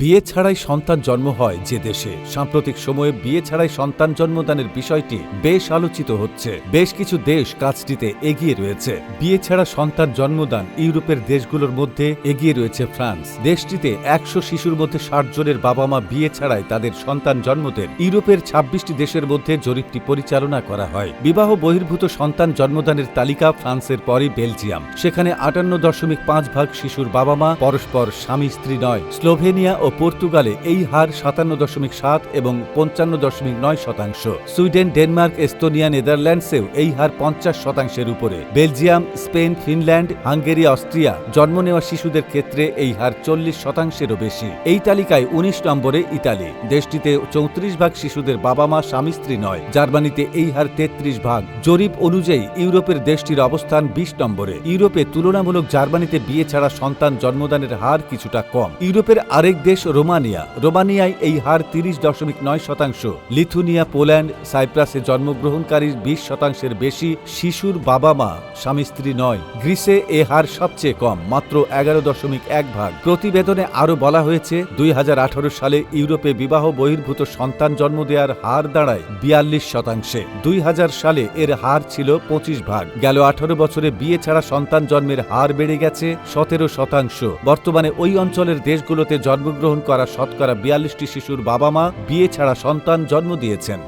বিয়ে ছাড়াই সন্তান জন্ম হয় যে দেশে। সাম্প্রতিক সময়ে বিয়ে ছাড়াই সন্তান জন্মদানের বিষয়টি বেশ আলোচিত হচ্ছে। বেশ কিছু দেশ কাজটিতে এগিয়ে রয়েছে। বিয়ে ছাড়া সন্তান জন্মদান ইউরোপের দেশগুলোর মধ্যে এগিয়ে রয়েছে ফ্রান্স। দেশটিতে একশো শিশুর মধ্যে ষাট জনের বাবা মা বিয়ে ছাড়াই তাদের সন্তান জন্ম দেন ইউরোপের ছাব্বিশটি দেশের মধ্যে জরিপটি পরিচালনা করা হয়। বিবাহ বহির্ভূত সন্তান জন্মদানের তালিকা ফ্রান্সের পরই বেলজিয়াম। সেখানে আটান্ন দশমিক পাঁচ ভাগ শিশুর বাবা মা পরস্পর স্বামী স্ত্রী নয়। স্লোভেনিয়া পর্তুগালে এই হার সাতান্ন দশমিক সাত এবং পঞ্চান্ন দশমিক নয় শতাংশ। সুইডেন, ডেনমার্ক, এস্তোনিয়া, নেদারল্যান্ডসেও এই হার পঞ্চাশ শতাংশের উপরে। Belgium, Spain, Finland, Hungary, Austria জন্ম নেওয়া শিশুদের ক্ষেত্রে এই হার চল্লিশ শতাংশেরও বেশি। এই তালিকায় উনিশ নম্বরে ইতালি। দেশটিতে চৌত্রিশ ভাগ শিশুদের বাবা মা স্বামী স্ত্রী নয়, জার্মানিতে এই হার তেত্রিশ ভাগ। জরিপ অনুযায়ী ইউরোপের দেশটির অবস্থান বিশ নম্বরে। ইউরোপে তুলনামূলক জার্মানিতে বিয়ে ছাড়া সন্তান জন্মদানের হার কিছুটা কম। ইউরোপের আরেক দেশ রোমানিয়া। রোমানিয়ায় এই হার তিরিশ দশমিক নয় শতাংশ। লিথুনিয়া, পোল্যান্ড, সাইপ্রাসে জন্মগ্রহণকারীর বিশ শতাংশের বেশি শিশুর বাবা মা, স্বামী স্ত্রী নয়। গ্রিসে এ হার সবচেয়ে কম, মাত্র এগারো দশমিক এক ভাগ। প্রতিবেদনে আরও বলা হয়েছে, দুই সালে ইউরোপে বিবাহ বহির্ভূত সন্তান জন্ম দেওয়ার হার দাঁড়ায় বিয়াল্লিশ শতাংশে। দুই হাজার সালে এর হার ছিল পঁচিশ ভাগ। গেল আঠারো বছরে বিয়ে ছাড়া সন্তান জন্মের হার বেড়ে গেছে সতেরো শতাংশ। বর্তমানে ওই অঞ্চলের দেশগুলোতে জন্মগ্রহণ করা শতকরা বিয়াল্লিশটি শিশুর বাবা মা বিয়ে ছাড়া সন্তান জন্ম দিয়েছেন।